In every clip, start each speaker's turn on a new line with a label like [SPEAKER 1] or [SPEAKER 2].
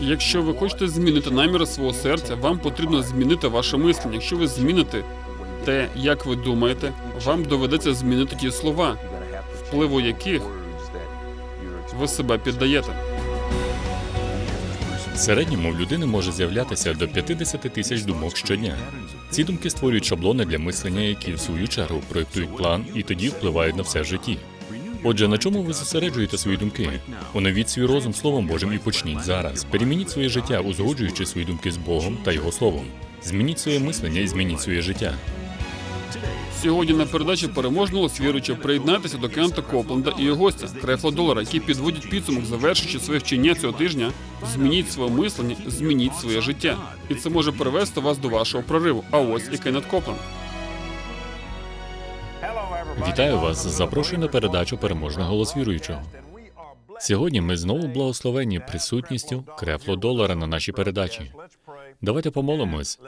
[SPEAKER 1] Якщо ви хочете змінити наміри свого серця, вам потрібно змінити ваше мислення. Якщо ви зміните те, як ви думаєте, вам доведеться змінити ті слова, впливу яких ви себе піддаєте.
[SPEAKER 2] В середньому в людини може з'являтися до 50 тисяч думок щодня. Ці думки створюють шаблони для мислення, які в свою чергу проєктують план і тоді впливають на все в житті. Отже, на чому ви зосереджуєте свої думки? Оновіть свій розум Словом Божим і почніть зараз. Перемініть своє життя, узгоджуючи свої думки з Богом та Його Словом. Змініть своє мислення і змініть своє життя.
[SPEAKER 1] Сьогодні на передачі переможного віруючи приєднайтеся до Кента Копленда і його гостя Крефла Долара, які підводять підсумок, завершуючи своє вчення цього тижня. Змініть своє мислення, змініть своє життя, і це може привести вас до вашого прориву. А ось і Кеннет Копленд.
[SPEAKER 2] Вітаю вас. Запрошую на передачу Переможний голос віруючого. Сьогодні ми знову благословені присутністю крефло долара на нашій передачі. Давайте помолимось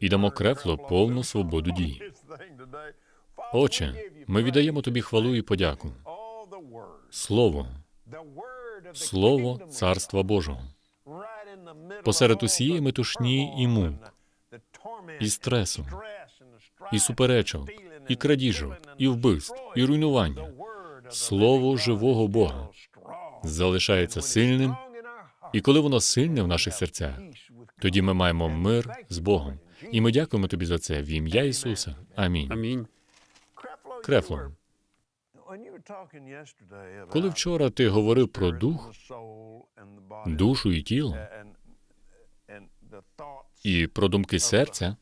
[SPEAKER 2] і дамо крефло повну свободу дій. Отче, ми віддаємо тобі хвалу і подяку. Слово, слово Царства Божого. Посеред усієї метушні і мук, і стресу, і суперечок, і крадіжок, і вбивств, і руйнування. Слово живого Бога залишається сильним, і коли воно сильне в наших серцях, тоді ми маємо мир з Богом. І ми дякуємо тобі за це в ім'я Ісуса. Амінь.
[SPEAKER 1] Амінь.
[SPEAKER 2] Крефло, коли вчора ти говорив про дух, душу і тіло, і про думки серця,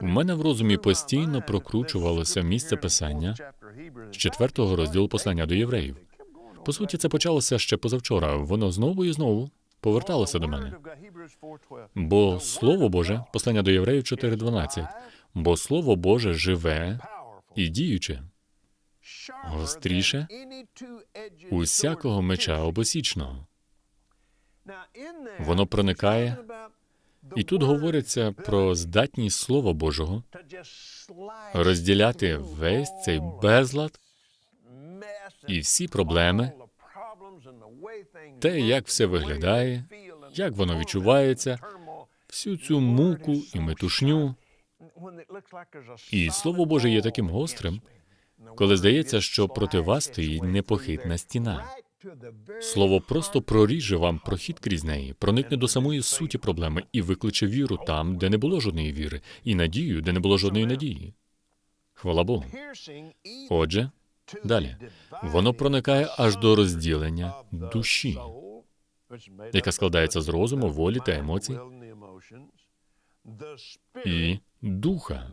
[SPEAKER 2] у мене в розумі постійно прокручувалося місце писання з четвертого розділу послання до євреїв. По суті, це почалося ще позавчора. Воно знову і знову поверталося до мене. Бо Слово Боже, послання до євреїв 4.12, бо Слово Боже живе і діюче, гостріше усякого меча обосічного. Воно проникає, і тут говориться про здатність Слова Божого розділяти весь цей безлад і всі проблеми, те, як все виглядає, як воно відчувається, всю цю муку і метушню. І Слово Боже є таким гострим, коли здається, що проти вас стоїть непохитна стіна. Слово просто проріже вам прохід крізь неї, проникне до самої суті проблеми і викличе віру там, де не було жодної віри, і надію, де не було жодної надії. Хвала Богу. Отже, далі воно проникає аж до розділення душі, яка складається з розуму, волі та емоцій, і духа,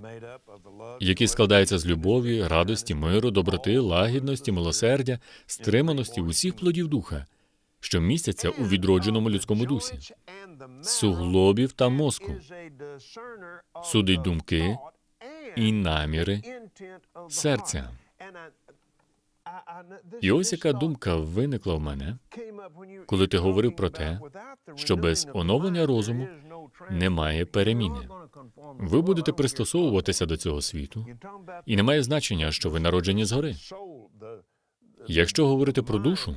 [SPEAKER 2] який складається з любові, радості, миру, доброти, лагідності, милосердя, стриманості, усіх плодів духа, що містяться у відродженому людському дусі, суглобів та мозку, судить думки і наміри серця. І ось яка думка виникла в мене, коли ти говорив про те, що без оновлення розуму немає переміни. Ви будете пристосовуватися до цього світу, і немає значення, що ви народжені згори. Якщо говорити про душу,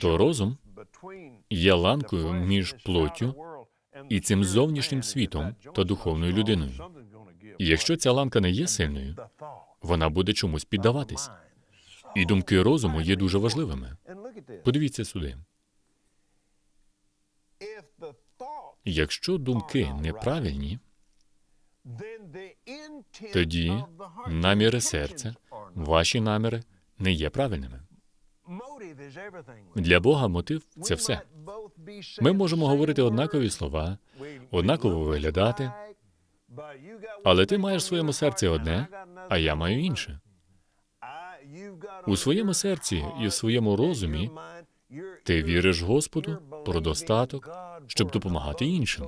[SPEAKER 2] то розум є ланкою між плоттю і цим зовнішнім світом та духовною людиною. І якщо ця ланка не є сильною, вона буде чомусь піддаватись. І думки розуму є дуже важливими. Подивіться сюди. Якщо думки неправильні, тоді наміри серця, ваші наміри не є правильними. Для Бога мотив це все. Ми можемо говорити однакові слова, однаково виглядати, але ти маєш в своєму серці одне, а я маю інше. У своєму серці і в своєму розумі ти віриш Господу про достаток, щоб допомагати іншим.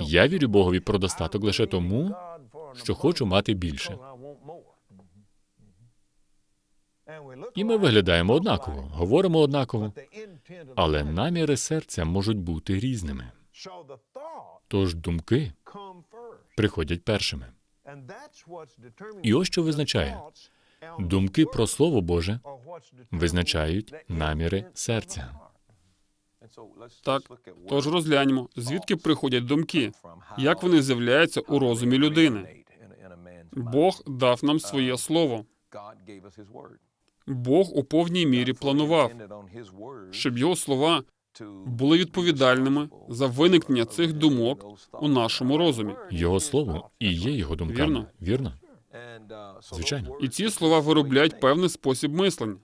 [SPEAKER 2] Я вірю Богові про достаток лише тому, що хочу мати більше. І ми виглядаємо однаково, говоримо однаково, але наміри серця можуть бути різними. Тож думки приходять першими. І ось що визначає думки про Слово Боже визначають наміри серця.
[SPEAKER 1] Так, тож розгляньмо, звідки приходять думки, як вони з'являються у розумі людини. Бог дав нам своє слово. Бог у повній мірі планував, щоб його слова були відповідальними за виникнення цих думок у нашому розумі.
[SPEAKER 2] Його слово і є його думками.
[SPEAKER 1] Вірно.
[SPEAKER 2] Вірно? Звичайно.
[SPEAKER 1] І ці слова виробляють певний спосіб мислення.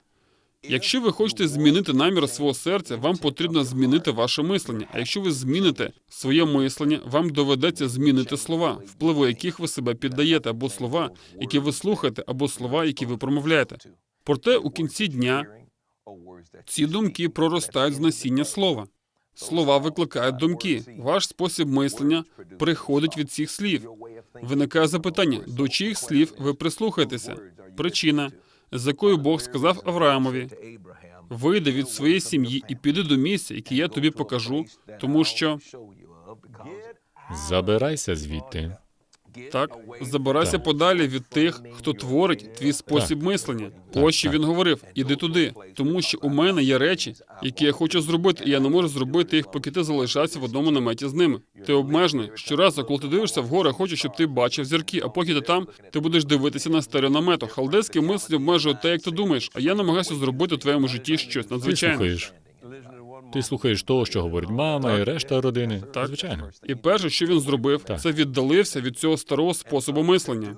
[SPEAKER 1] Якщо ви хочете змінити намір свого серця, вам потрібно змінити ваше мислення. А якщо ви зміните своє мислення, вам доведеться змінити слова, впливу яких ви себе піддаєте, або слова, які ви слухаєте, або слова, які ви промовляєте. Проте у кінці дня ці думки проростають з насіння слова. Слова викликають думки. Ваш спосіб мислення приходить від цих слів. Виникає запитання, до чиїх слів ви прислухаєтеся? Причина, з якою Бог сказав Авраамові: вийди від своєї сім'ї і піди до місця, яке я тобі покажу, тому що
[SPEAKER 2] Забирайся звідти.
[SPEAKER 1] Так забирайся
[SPEAKER 2] Так.
[SPEAKER 1] подалі від тих, хто творить твій спосіб мислення.
[SPEAKER 2] Так,
[SPEAKER 1] Ось що він говорив: іди туди, тому що у мене є речі, які я хочу зробити, і я не можу зробити їх, поки ти залишаєшся в одному наметі з ними. Ти обмежений. Щоразу, коли ти дивишся вгору, я хочу, щоб ти бачив зірки, а поки ти там, ти будеш дивитися на стереонамету. Халдейське мислення обмежує те, як ти думаєш, а я намагаюся зробити у твоєму житті щось надзвичайне.
[SPEAKER 2] Ти слухаєш того, що говорить мама і решта родини.
[SPEAKER 1] Так.
[SPEAKER 2] Звичайно.
[SPEAKER 1] І перше, що він зробив,
[SPEAKER 2] Так.
[SPEAKER 1] це віддалився від цього старого способу мислення.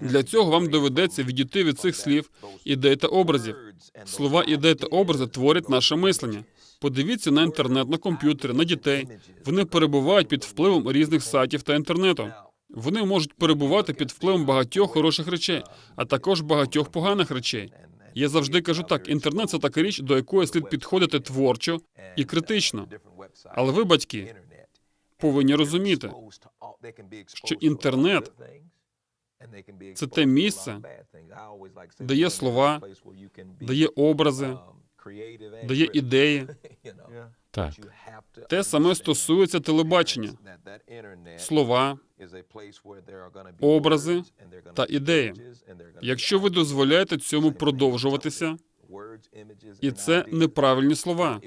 [SPEAKER 1] Для цього вам доведеться відійти від цих слів, ідей та образів. Слова, ідеї та образи творять наше мислення. Подивіться на інтернет, на комп'ютери, на дітей. Вони перебувають під впливом різних сайтів та інтернету. Вони можуть перебувати під впливом багатьох хороших речей, а також багатьох поганих речей. Я завжди кажу так: інтернет це така річ, до якої слід підходити творчо і критично. Але ви, батьки, повинні розуміти, що інтернет це те місце, де є слова, де є образи, де є ідеї.
[SPEAKER 2] Так.
[SPEAKER 1] Те саме стосується телебачення, слова, образи та ідеї. Якщо ви дозволяєте цьому продовжуватися, і це неправильні слова,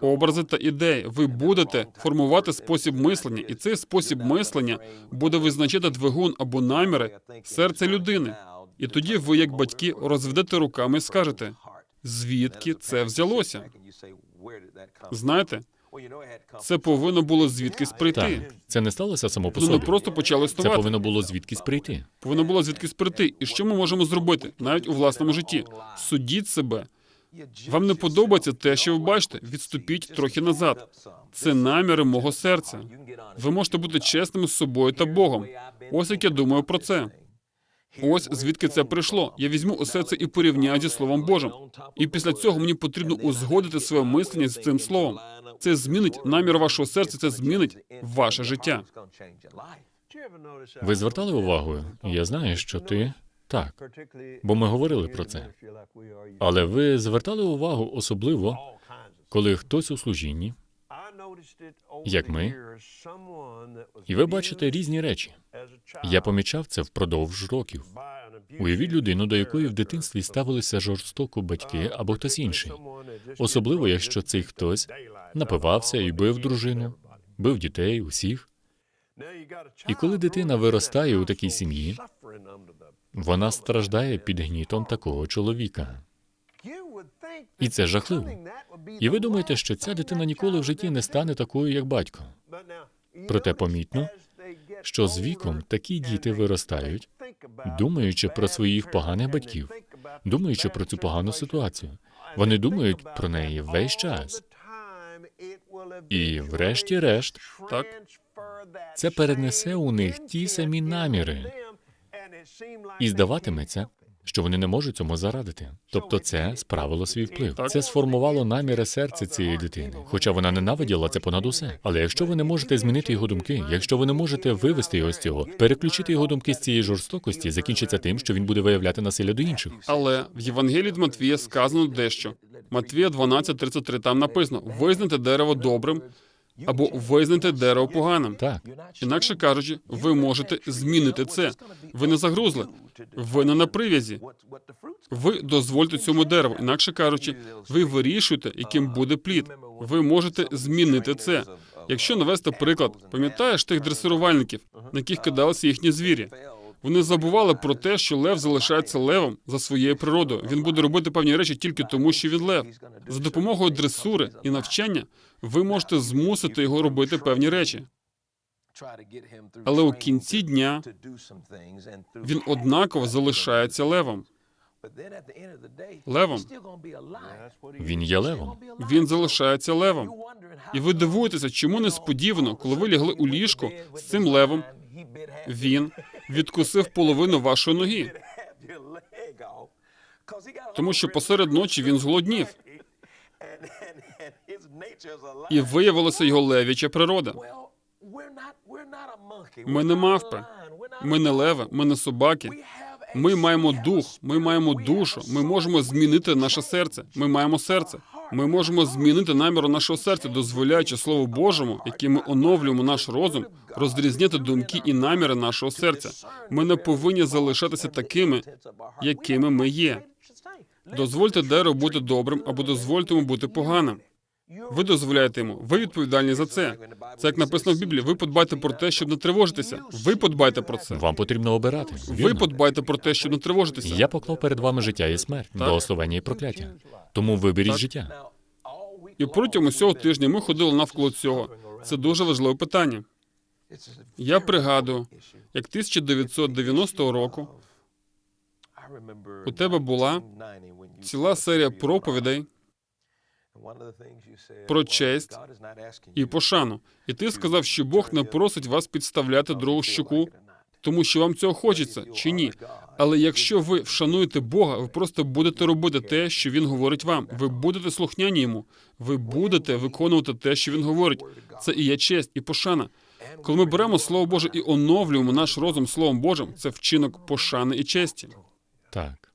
[SPEAKER 1] образи та ідеї, ви будете формувати спосіб мислення, і цей спосіб мислення буде визначати двигун або наміри серця людини. І тоді ви, як батьки, розведете руками і скажете, звідки це взялося? Знаєте, це повинно було звідкись прийти.
[SPEAKER 2] Так. Це не сталося само по собі.
[SPEAKER 1] просто почали
[SPEAKER 2] Це
[SPEAKER 1] існувати.
[SPEAKER 2] повинно було звідкись прийти.
[SPEAKER 1] Повинно було звідкись прийти. І що ми можемо зробити навіть у власному житті? Судіть себе. Вам не подобається те, що ви бачите? Відступіть трохи назад. Це наміри мого серця. Ви можете бути чесними з собою та Богом. Ось як я думаю про це. Ось звідки це прийшло. Я візьму усе це і порівняю зі Словом Божим. І після цього мені потрібно узгодити своє мислення з цим словом. Це змінить намір вашого серця, це змінить ваше життя.
[SPEAKER 2] Ви звертали увагу? Я знаю, що ти так, бо ми говорили про це. Але ви звертали увагу особливо, коли хтось у служінні,
[SPEAKER 3] як ми,
[SPEAKER 2] і ви бачите різні речі. Я помічав це впродовж років. Уявіть людину, до якої в дитинстві ставилися жорстоко батьки або хтось інший. Особливо, якщо цей хтось напивався і бив дружину, бив дітей, усіх.
[SPEAKER 3] І коли дитина виростає у такій сім'ї,
[SPEAKER 2] Вона страждає під гнітом такого чоловіка.
[SPEAKER 3] І це жахливо.
[SPEAKER 2] І ви думаєте, що ця дитина ніколи в житті не стане такою, як батько.
[SPEAKER 3] Проте помітно,
[SPEAKER 2] що з віком такі діти виростають, думаючи про своїх поганих батьків, думаючи про цю погану ситуацію. Вони думають про неї весь час. І, врешті-решт,
[SPEAKER 1] Так.
[SPEAKER 2] це перенесе у них ті самі наміри. І здаватиметься, що вони не можуть цьому зарадити. Тобто, це справило свій вплив. Це сформувало наміри серця цієї дитини, хоча вона ненавиділа це понад усе. Але якщо ви не можете змінити його думки, якщо ви не можете вивести його з цього, переключити його думки з цієї жорстокості, закінчиться тим, що він буде виявляти насилля до інших.
[SPEAKER 1] Але в Євангелії від Матвія сказано дещо. Матвія 12.33, там написано: визнайте дерево добрим, або визнати дерево поганим.
[SPEAKER 2] Так,
[SPEAKER 1] Інакше кажучи, ви можете змінити це. Ви не загрузли, ви не на прив'язі. Ви дозвольте цьому дереву. Інакше кажучи, ви вирішуєте, яким буде плід. Ви можете змінити це. Якщо навести приклад, пам'ятаєш тих дресирувальників, на яких кидалися їхні звірі? Вони забували про те, що лев залишається левом за своєю природою. Він буде робити певні речі тільки тому, що він лев. За допомогою дресури і навчання ви можете змусити його робити певні речі.
[SPEAKER 4] Але у кінці дня
[SPEAKER 1] Він однаково залишається левом.
[SPEAKER 4] левом.
[SPEAKER 2] він є левом.
[SPEAKER 1] Він залишається левом. І ви дивуєтеся, чому несподівано, коли ви лягли у ліжко з цим левом, він відкусив половину вашої ноги, тому що посеред ночі він зголоднів, і виявилася його левіча природа.
[SPEAKER 4] Ми не мавпи,
[SPEAKER 1] Ми не леви, ми не собаки. Ми маємо дух, ми маємо душу. Ми можемо змінити наше серце. Ми маємо серце. Ми можемо змінити наміру нашого серця, дозволяючи Слову Божому, яким ми оновлюємо наш розум, розрізняти думки і наміри нашого серця. Ми не повинні залишатися такими, якими ми є. Дозвольте дереву бути добрим або дозвольте йому бути поганим. Ви дозволяєте йому. Ви відповідальні за це. Це як написано в Біблії. Ви подбайте про те, щоб не тривожитися. Ви подбайте про це.
[SPEAKER 2] Вам потрібно обирати.
[SPEAKER 1] Ви
[SPEAKER 2] Вірно.
[SPEAKER 1] подбайте про те, щоб не тривожитися.
[SPEAKER 2] Я поклав перед вами життя і смерть, благословення і прокляття. Тому виберіть
[SPEAKER 1] Так.
[SPEAKER 2] життя.
[SPEAKER 1] І протягом усього тижня ми ходили навколо цього. Це дуже важливе питання. Я пригадую, як 1990 року
[SPEAKER 4] у тебе була
[SPEAKER 1] ціла серія проповідей
[SPEAKER 4] про честь
[SPEAKER 1] і пошану. І ти сказав, що Бог не просить вас підставляти другу щуку, тому що вам цього хочеться чи ні. Але якщо ви вшануєте Бога, ви просто будете робити те, що Він говорить вам. Ви будете слухняні йому. Ви будете виконувати те, що він говорить. Це і є честь, і пошана. Коли ми беремо Слово Боже і оновлюємо наш розум Словом Божим, це вчинок пошани і честі.
[SPEAKER 2] Так.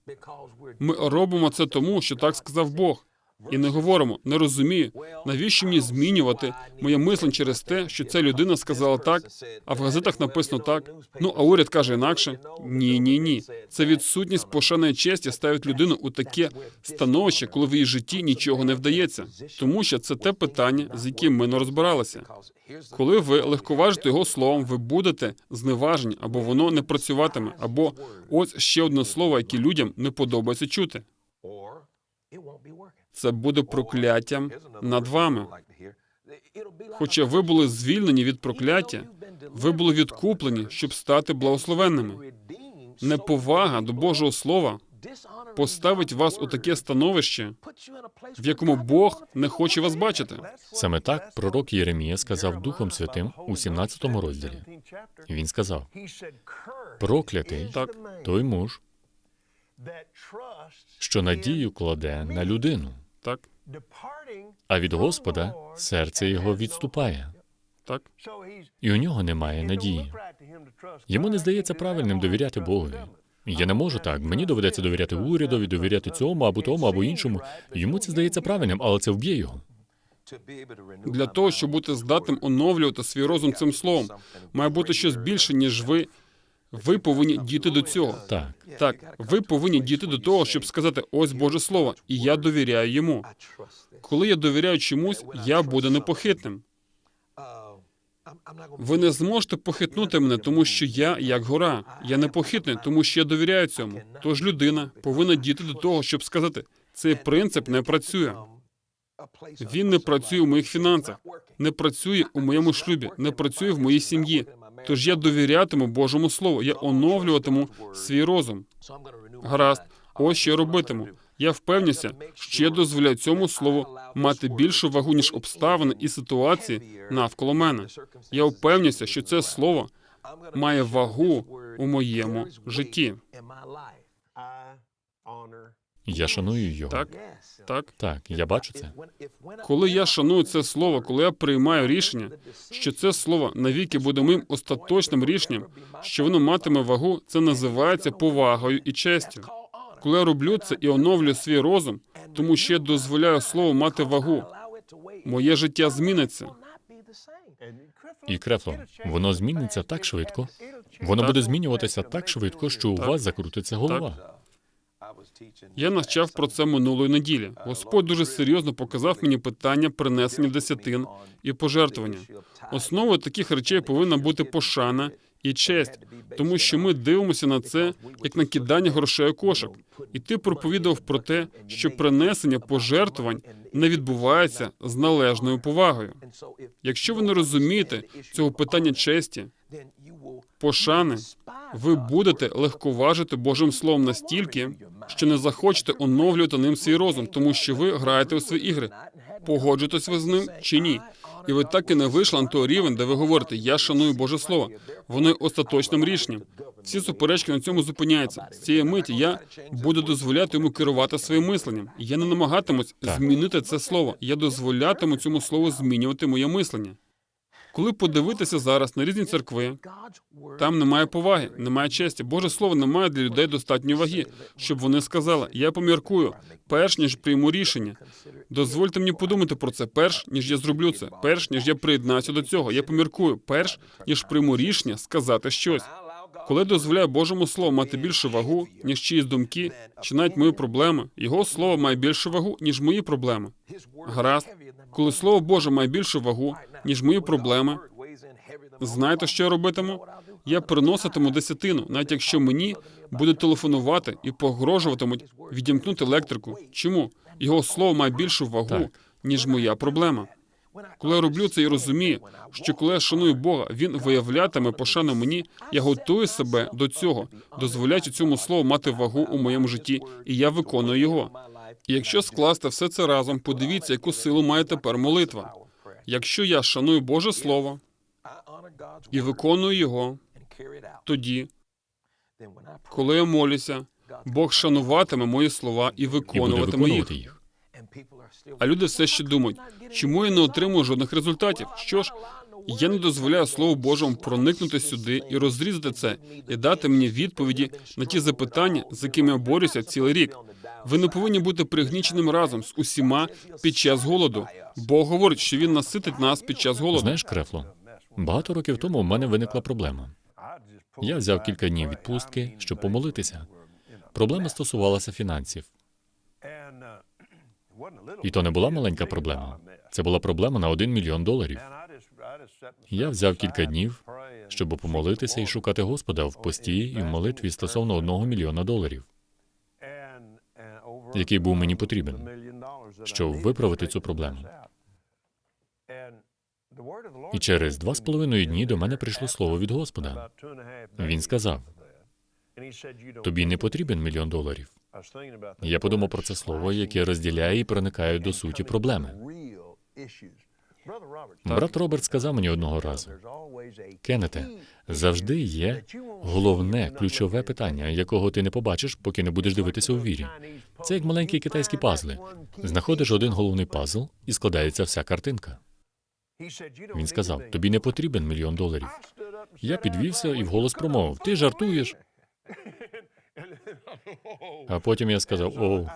[SPEAKER 1] Ми робимо це тому, що так сказав Бог. І не говоримо, не розумію, навіщо мені змінювати моє мислення через те, що ця людина сказала так, а в газетах написано так. Ну а уряд каже інакше. Ні, ні, ні. Це відсутність пошани честі ставить людину у таке становище, коли в її житті нічого не вдається, тому що це те питання, з яким ми не розбиралися. Коли ви легковажите його словом, ви будете зневажені, або воно не працюватиме, або ось ще одне слово, яке людям не подобається чути. Це буде прокляттям над вами. Хоча ви були звільнені від прокляття, ви були відкуплені, щоб стати благословенними. Неповага до Божого Слова поставить вас у таке становище, в якому Бог не хоче вас бачити.
[SPEAKER 2] Саме так пророк Єремія сказав Духом Святим у 17 розділі. Він сказав: проклятий
[SPEAKER 1] Так.
[SPEAKER 2] той муж, що надію кладе на людину,
[SPEAKER 1] Так,
[SPEAKER 2] а від Господа серце його відступає,
[SPEAKER 1] так.
[SPEAKER 2] і у нього немає надії. Йому не здається правильним довіряти Богові. Я не можу так. Мені доведеться довіряти урядові, довіряти цьому або тому, або іншому. Йому це здається правильним, але це вб'є його.
[SPEAKER 1] Для того, щоб бути здатним оновлювати свій розум цим словом, має бути щось більше, ніж ви. Ви повинні дійти до цього.
[SPEAKER 2] Так,
[SPEAKER 1] Так, ви повинні дійти до того, щоб сказати: ось Боже Слово, і я довіряю йому. Коли я довіряю чомусь, я буду непохитним. Ви не зможете похитнути мене, тому що я як гора. Я непохитний, тому що я довіряю цьому. Тож людина повинна дійти до того, щоб сказати: цей принцип не працює. Він не працює у моїх фінансах, не працює у моєму шлюбі, не працює в моїй сім'ї. Тож я довірятиму Божому Слову, я оновлюватиму свій розум. Гаразд, ось що я робитиму. Я впевнюся, що я дозволяю цьому слову мати більшу вагу, ніж обставини і ситуації навколо мене. Я впевнюся, що це слово має вагу у моєму житті.
[SPEAKER 2] Я шаную його.
[SPEAKER 1] Так, так.
[SPEAKER 2] Так, я бачу це.
[SPEAKER 1] Коли я шаную це слово, коли я приймаю рішення, що це слово навіки буде моїм остаточним рішенням, що воно матиме вагу, це називається повагою і честю. Коли я роблю це і оновлюю свій розум, тому що я дозволяю слову мати вагу, моє життя зміниться.
[SPEAKER 2] І Крефло, воно зміниться так швидко. Воно буде змінюватися так швидко, що у вас закрутиться голова.
[SPEAKER 1] Я навчав про це минулої неділі. Господь дуже серйозно показав мені питання принесення десятин і пожертвування. Основою таких речей повинна бути пошана і честь, тому що ми дивимося на це як на кидання грошей у кошик. І ти проповідував про те, що принесення пожертвувань не відбувається з належною повагою. Якщо ви не розумієте цього питання честі, пошани, ви будете легковажити Божим Словом настільки, що не захочете оновлювати ним свій розум, тому що ви граєте у свої ігри. Погоджуєтесь ви з ним чи ні? І ви так і не вийшли на той рівень, де ви говорите Я шаную Боже Слово. Воно остаточним рішенням. Всі суперечки на цьому зупиняються. З цієї миті я буду дозволяти йому керувати своїм мисленням. Я не намагатимусь
[SPEAKER 2] Так.
[SPEAKER 1] змінити це слово. Я дозволятиму цьому слову змінювати моє мислення. Коли подивитися зараз на різні церкви, там немає поваги, немає честі. Боже слово не має для людей достатньої ваги, щоб вони сказали: я поміркую, перш ніж прийму рішення. Дозвольте мені подумати про це, перш ніж я зроблю це, перш ніж я приєднаюся до цього. Я поміркую, перш ніж прийму рішення сказати щось. Коли дозволяю Божому слову мати більшу вагу, ніж чиїсь думки, чи навіть мої проблеми, його слово має більшу вагу, ніж мої проблеми. Гаразд, коли слово Боже має більшу вагу, ніж мої проблеми, знаєте, що я робитиму? Я приноситиму десятину, навіть якщо мені будуть телефонувати і погрожуватимуть відімкнути електрику. Чому? Його слово має більшу вагу, ніж моя проблема. Коли я роблю це і розумію, що коли я шаную Бога, він виявлятиме пошану мені, я готую себе до цього, дозволяючи цьому слову мати вагу у моєму житті, і я виконую його. І якщо скласти все це разом, подивіться, яку силу має тепер молитва. Якщо я шаную Боже Слово і виконую його, тоді, коли я молюся, Бог шануватиме мої слова І виконуватиме їх. А люди все ще думають, чому я не отримую жодних результатів? Що ж, я не дозволяю Слову Божому проникнути сюди і розрізати це, і дати мені відповіді на ті запитання, з якими я борюся цілий рік. Ви не повинні бути пригніченим разом з усіма під час голоду. Бог говорить, що він наситить нас під час голоду.
[SPEAKER 2] Знаєш, Крефло, багато років тому у мене виникла проблема. Я взяв кілька днів відпустки, щоб помолитися. Проблема стосувалася фінансів. І то не була маленька проблема. Це була проблема на один мільйон доларів.
[SPEAKER 3] Я взяв кілька днів, щоб помолитися і шукати Господа в пості і в молитві стосовно одного мільйона доларів,
[SPEAKER 2] який був мені потрібен,
[SPEAKER 3] щоб виправити цю проблему.
[SPEAKER 2] І через два з половиною дні до мене прийшло слово від Господа. Він сказав: тобі не потрібен мільйон доларів. Я подумав про це слово, яке розділяє і проникає до суті проблеми. Брат Роберт сказав мені одного разу: Кеннете, завжди є головне ключове питання, якого ти не побачиш, поки не будеш дивитися у вірі. Це як маленькі китайські пазли. Знаходиш один головний пазл і складається вся картинка. Він сказав: тобі не потрібен мільйон доларів. Я підвівся і вголос промовив: Ти жартуєш? А потім я сказав: О,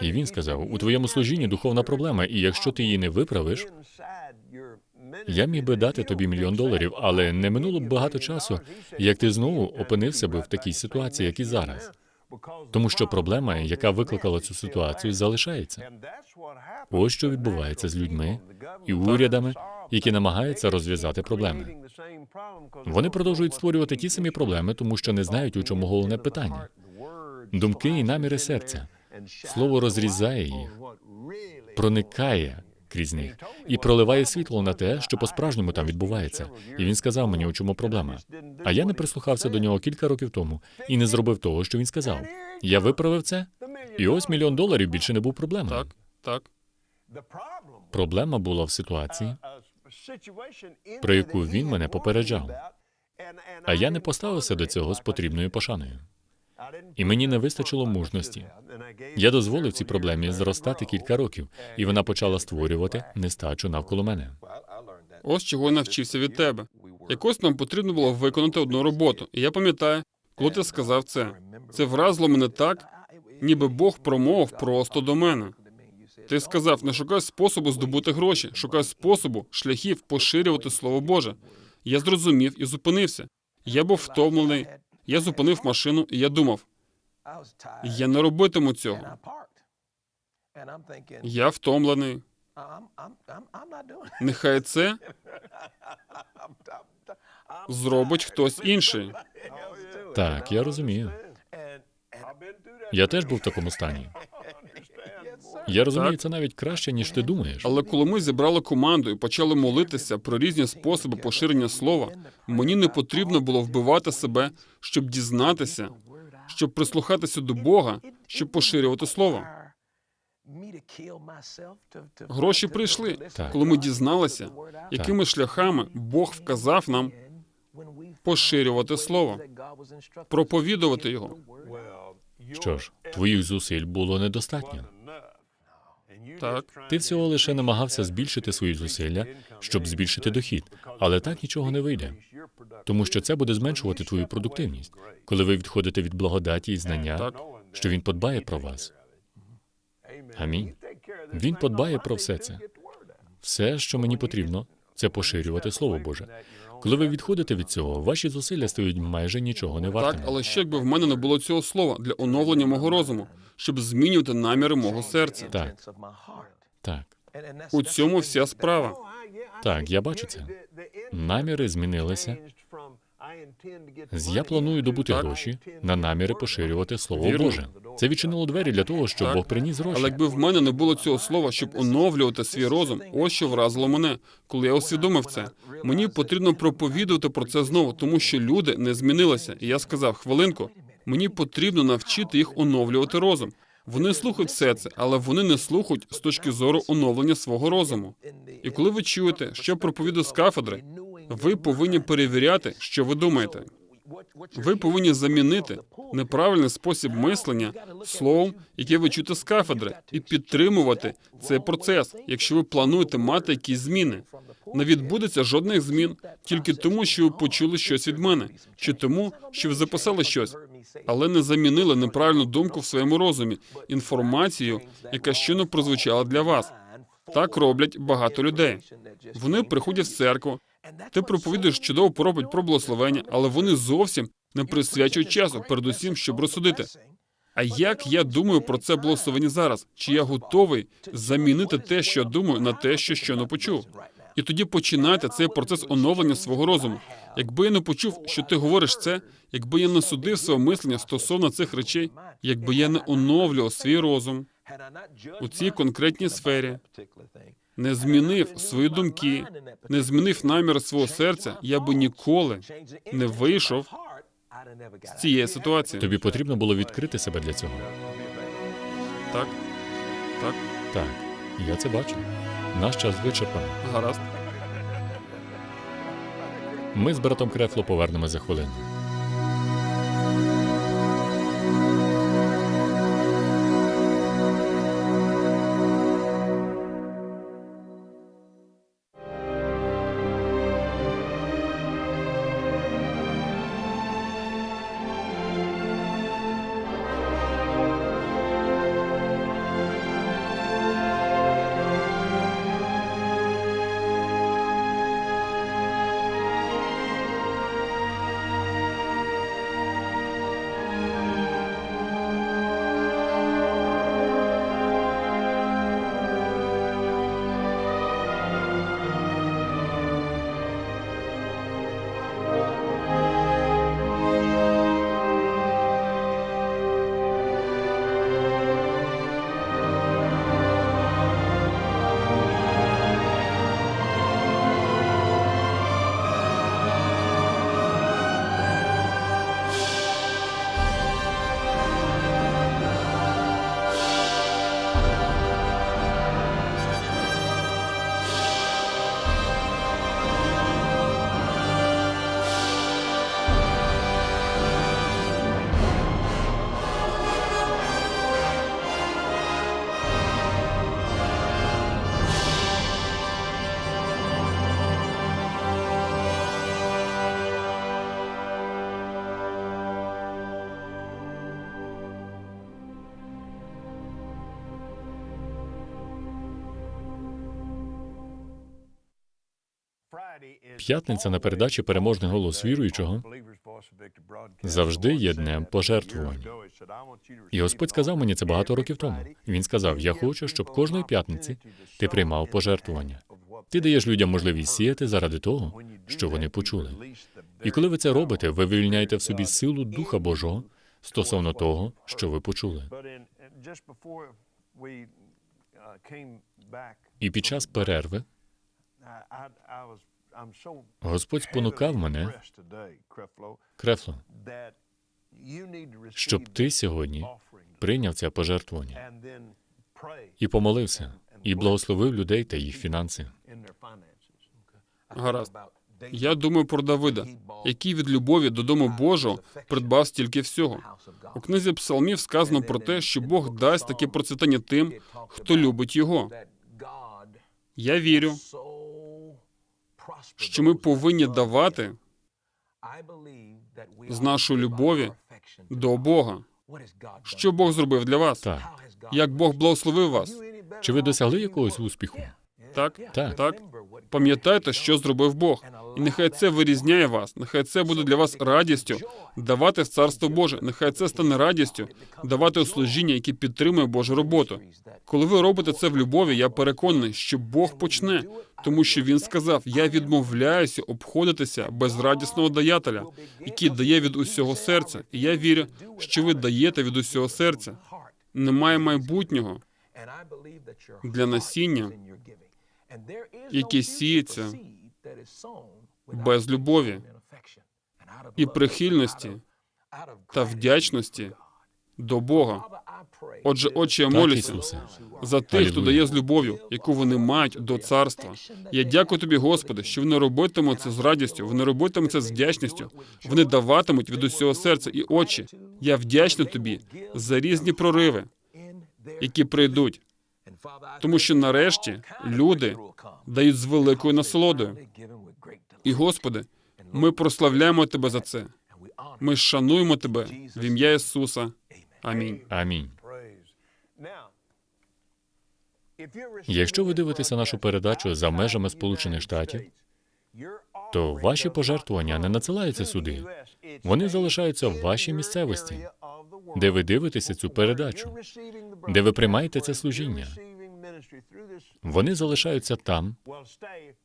[SPEAKER 2] і він сказав: у твоєму служінні духовна проблема, і якщо ти її не виправиш, я міг би дати тобі мільйон доларів, але не минуло б багато часу, як ти знову опинився би в такій ситуації, як і зараз. Тому що проблема, яка викликала цю ситуацію, залишається. Ось що відбувається з людьми і урядами, які намагаються розв'язати проблеми. Вони продовжують створювати ті самі проблеми, тому що не знають, у чому головне питання. Думки і наміри серця. Слово розрізає їх, проникає крізь них і проливає світло на те, що по-справжньому там відбувається. І він сказав мені, у чому проблема. А я не прислухався до нього кілька років тому і не зробив того, що він сказав. Я виправив це, і ось мільйон доларів більше не був проблемою.
[SPEAKER 1] Так, так.
[SPEAKER 2] Проблема була в ситуації, про яку він мене попереджав. А я не поставився до цього з потрібною пошаною. І мені не вистачило мужності. Я дозволив цій проблемі зростати кілька років, і вона почала створювати нестачу навколо мене.
[SPEAKER 1] Ось чого я навчився від тебе. Якось нам потрібно було виконати одну роботу. І я пам'ятаю, коли ти сказав це. Це вразило мене так, ніби Бог промовив просто до мене. Ти сказав, не шукай способу здобути гроші, шукай способу, шляхів поширювати Слово Боже. Я зрозумів і зупинився. Я був втомлений. Я зупинив машину, і я думав, я не робитиму цього. Я втомлений. Нехай це зробить хтось інший.
[SPEAKER 2] Так, я розумію. Я теж був в такому стані. Я розумію, це навіть краще, ніж ти думаєш.
[SPEAKER 1] Але коли ми зібрали команду і почали молитися про різні способи поширення слова, мені не потрібно було вбивати себе, щоб дізнатися, щоб прислухатися до Бога, щоб поширювати слово. Гроші прийшли,
[SPEAKER 2] Так.
[SPEAKER 1] коли ми дізналися, якими шляхами Бог вказав нам поширювати слово, проповідувати його.
[SPEAKER 2] Що ж, твоїх зусиль було недостатньо.
[SPEAKER 1] Так,
[SPEAKER 2] Ти всього лише намагався збільшити свої зусилля, щоб збільшити дохід, але так нічого не вийде, тому що це буде зменшувати твою продуктивність, коли ви відходите від благодаті і знання,
[SPEAKER 1] Так.
[SPEAKER 2] що він подбає про вас. Амінь. Він подбає про все це. Все, що мені потрібно, це поширювати Слово Боже. Коли ви відходите від цього, ваші зусилля стають майже нічого не
[SPEAKER 1] так, але ще якби в мене не було цього слова для оновлення мого розуму, щоб змінювати наміри мого серця.
[SPEAKER 2] Так. Так,
[SPEAKER 1] У цьому вся справа.
[SPEAKER 2] так, я бачу це. Наміри змінилися. Я планую добути гроші на наміри поширювати Слово
[SPEAKER 1] Вірно.
[SPEAKER 2] Боже. Це відчинило двері для того, щоб
[SPEAKER 1] Так.
[SPEAKER 2] Бог приніс гроші.
[SPEAKER 1] Але якби в мене не було цього слова, щоб оновлювати свій розум, ось що вразило мене, коли я усвідомив це. Мені потрібно проповідувати про це знову, тому що люди не змінилися. І я сказав: хвилинку, мені потрібно навчити їх оновлювати розум. Вони слухають все це, але вони не слухають з точки зору оновлення свого розуму. І коли ви чуєте, що проповідую з кафедри, ви повинні перевіряти, що ви думаєте. Ви повинні замінити неправильний спосіб мислення словом, яке ви чуєте з кафедри, і підтримувати цей процес, якщо ви плануєте мати якісь зміни. Не відбудеться жодних змін тільки тому, що ви почули щось від мене, чи тому, що ви записали щось, але не замінили неправильну думку в своєму розумі, інформацію, яка щойно прозвучала для вас. Так роблять багато людей. Вони приходять в церкву, ти проповідуєш чудову проповідь про благословення, але вони зовсім не присвячують часу, передусім, щоб розсудити. А як я думаю про це благословення зараз? Чи я готовий замінити те, що думаю, на те, що щойно почув? І тоді починайте цей процес оновлення свого розуму. Якби я не почув, що ти говориш це, якби я не судив своє мислення стосовно цих речей, якби я не оновлював свій розум у цій конкретній сфері, не змінив свої думки, не змінив намір свого серця, я би ніколи не вийшов з цієї ситуації.
[SPEAKER 2] Тобі потрібно було відкрити себе для цього.
[SPEAKER 1] Так, так,
[SPEAKER 2] Так, я це бачу. Наш час вичерпано.
[SPEAKER 1] гаразд.
[SPEAKER 2] Ми з братом Крефло повернемо за хвилину. П'ятниця на передачі переможний голос віруючого завжди є днем пожертвувань. І Господь сказав мені це багато років тому. Він сказав: Я хочу, щоб кожної п'ятниці ти приймав пожертвування. Ти даєш людям можливість сіяти заради того, що вони почули. І коли ви це робите, ви вивільняєте в собі силу Духа Божого стосовно того, що ви почули. І під час перерви Господь спонукав мене, Крефло, щоб ти сьогодні прийняв це пожертвування і помолився, і благословив людей та їх фінанси.
[SPEAKER 1] Гаразд. Я думаю про Давида, який від любові до дому Божого придбав стільки всього. У книзі псалмів сказано про те, що Бог дасть таке процвітання тим, хто любить його. Я вірю, що ми повинні давати з нашої любові до Бога. Що Бог зробив для вас?
[SPEAKER 2] Так.
[SPEAKER 1] Як Бог благословив вас?
[SPEAKER 2] Чи ви досягли якогось успіху?
[SPEAKER 1] Так?
[SPEAKER 2] Так.
[SPEAKER 1] Так? Пам'ятайте, що зробив Бог. І нехай це вирізняє вас, нехай це буде для вас радістю давати в Царство Боже. Нехай це стане радістю давати у служіння, яке підтримує Божу роботу. Коли ви робите це в любові, я переконаний, що Бог почне, тому що він сказав: Я відмовляюся обходитися без радісного даятеля, який дає від усього серця. І я вірю, що ви даєте від усього серця. Немає майбутнього
[SPEAKER 4] для насіння,
[SPEAKER 1] яке сіється без любові і прихильності та вдячності до Бога. Отже, Отче, я молюся за тих, хто дає з любов'ю, яку вони мають до царства. Я дякую тобі, Господи, що вони робитимуть це з радістю, вони робитимуть це з вдячністю, вони даватимуть від усього серця. І очі, я вдячний тобі за різні прориви, які прийдуть, тому що нарешті люди дають з великою насолодою. І, Господи, ми прославляємо Тебе за це. Ми шануємо Тебе в ім'я Ісуса. Амінь.
[SPEAKER 2] Амінь. Якщо ви дивитеся нашу передачу за межами Сполучених Штатів, то ваші пожертвування не надсилаються сюди. Вони залишаються в вашій місцевості, де ви дивитеся цю передачу, де ви приймаєте це служіння. Вони залишаються там,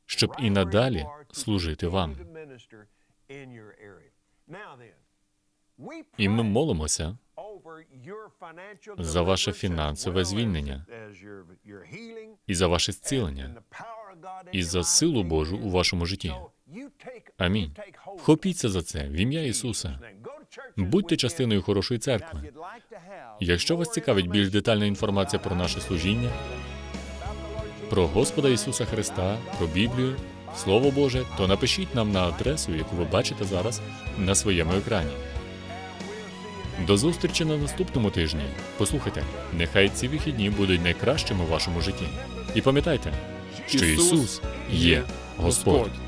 [SPEAKER 2] щоб і надалі служити вам. І ми молимося
[SPEAKER 3] за ваше фінансове звільнення
[SPEAKER 2] і за ваше зцілення, і за силу Божу у вашому житті. Амінь. Вхопіться за це в ім'я Ісуса. Будьте частиною хорошої церкви. Якщо вас цікавить більш детальна інформація про наше служіння, про Господа Ісуса Христа, про Біблію, Слово Боже, то напишіть нам на адресу, яку ви бачите зараз на своєму екрані. До зустрічі на наступному тижні. Послухайте, нехай ці вихідні будуть найкращими в вашому житті. І пам'ятайте, що Ісус є Господь.